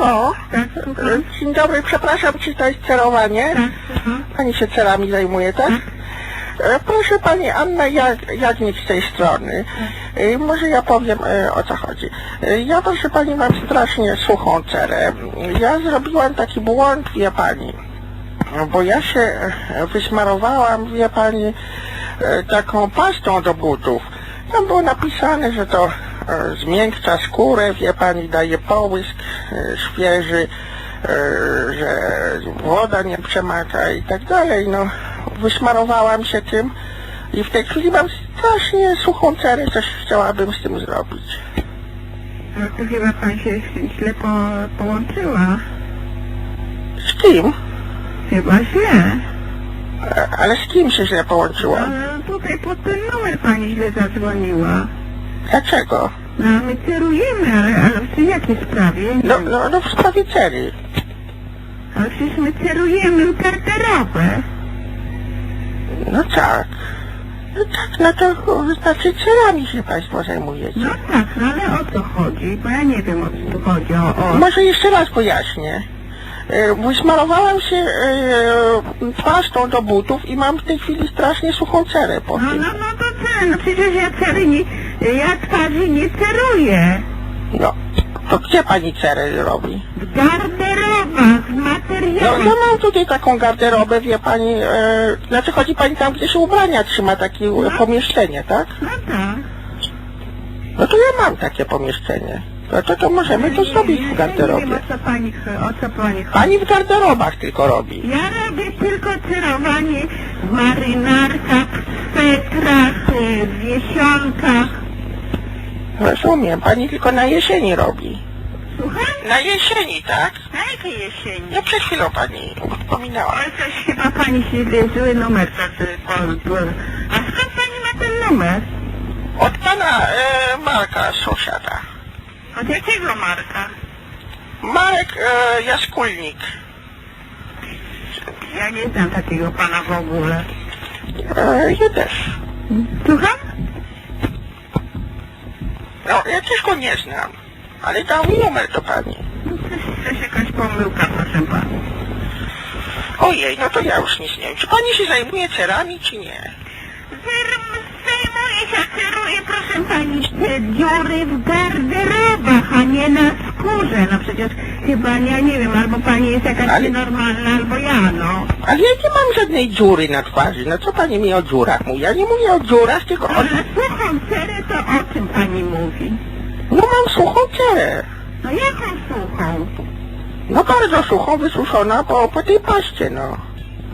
Halo? Dzień dobry, przepraszam, czy to jest cerowanie? Tak, słucham. Pani się cerami zajmuje, tak? E, Proszę Pani, Anna Jag- Jagnik z tej strony. E, Może ja powiem e, o co chodzi. Ja proszę Pani mam strasznie suchą cerę. Ja zrobiłam taki błąd, wie Pani. Bo ja się wysmarowałam, wie Pani, taką pastą do butów. Tam było napisane, że to zmiękcza skórę, wie Pani, daje połysk e, świeży, e, że woda nie przemaka i tak dalej. No, wysmarowałam się tym i w tej chwili mam strasznie suchą cerę, coś chciałabym z tym zrobić. No to chyba pan się źle po, połączyła. Z kim? Chyba źle. E, Ale z kim się źle połączyłam? Ale tutaj pod ten numer pani źle zadzwoniła. Dlaczego? No my cerujemy, ale, ale w jakiej sprawie? Nie No, no, no w sprawie cery. Ale przecież my cerujemy w garderobę. No tak. No tak, no to znaczy cerami się Państwo zajmujecie. No tak, no ale o co chodzi? Bo ja nie wiem o co tu chodzi. O, o. Może jeszcze raz pojaśnię. E, Wysmarowałam się e, pastą do butów i mam w tej chwili strasznie suchą cerę po No, tym. no, no to co? No przecież ja cery nie, ja twarzy nie ceruję. No, to gdzie Pani cerę robi? W garderobach, w No, materiałach. no mam tutaj taką garderobę, wie Pani, e, znaczy chodzi Pani tam, gdzie się ubrania trzyma, takie e, pomieszczenie, tak? No tak. No to ja mam takie pomieszczenie. No to, to możemy to zrobić w Ja nie garderobie. wiem, o co pani, o co pani chodzi. Pani w garderobach tylko robi. Ja robię tylko cerowanie w marynarkach, w swetrach, y, w jesionkach. Rozumiem, Pani tylko na jesieni robi. Słucham? Na jesieni, tak? Na jakiej jesieni? No przed chwilą Pani wspominała. Ale coś chyba pani się zły numer tacy A skąd pani ma ten numer? Od Pana e, Marka sąsiada. Od jakiego marka? Marek e, Jaskulnik. Ja nie znam takiego pana w ogóle. E, ja też. Słucham? Też go nie znam. Ale dał mi numer do Pani. No, Coś, coś jakaś pomyłka, proszę pana. Ojej, no to ja już nic nie wiem. Czy Pani się zajmuje cerami, czy nie? Zajmuję się, ceruję, proszę pani, te dziury w garderobach, a nie na skórze. No przecież chyba, ja nie wiem, albo pani jest jakaś Ale- nienormalna, albo ja, no. Ale ja nie mam żadnej dziury na twarzy. No co Pani mi o dziurach mówi? Ja nie mówię o dziurach, tylko o... Ale suchą cerę to o czym pani mówi? No mam suchą cerę. No jaką suchą? No bardzo suchą, wysuszona po, po tej paście, no.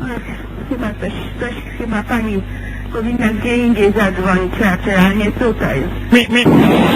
Ach, chyba coś, coś chyba pani powinna gdzie indziej zadzwonić raczej, a nie tutaj.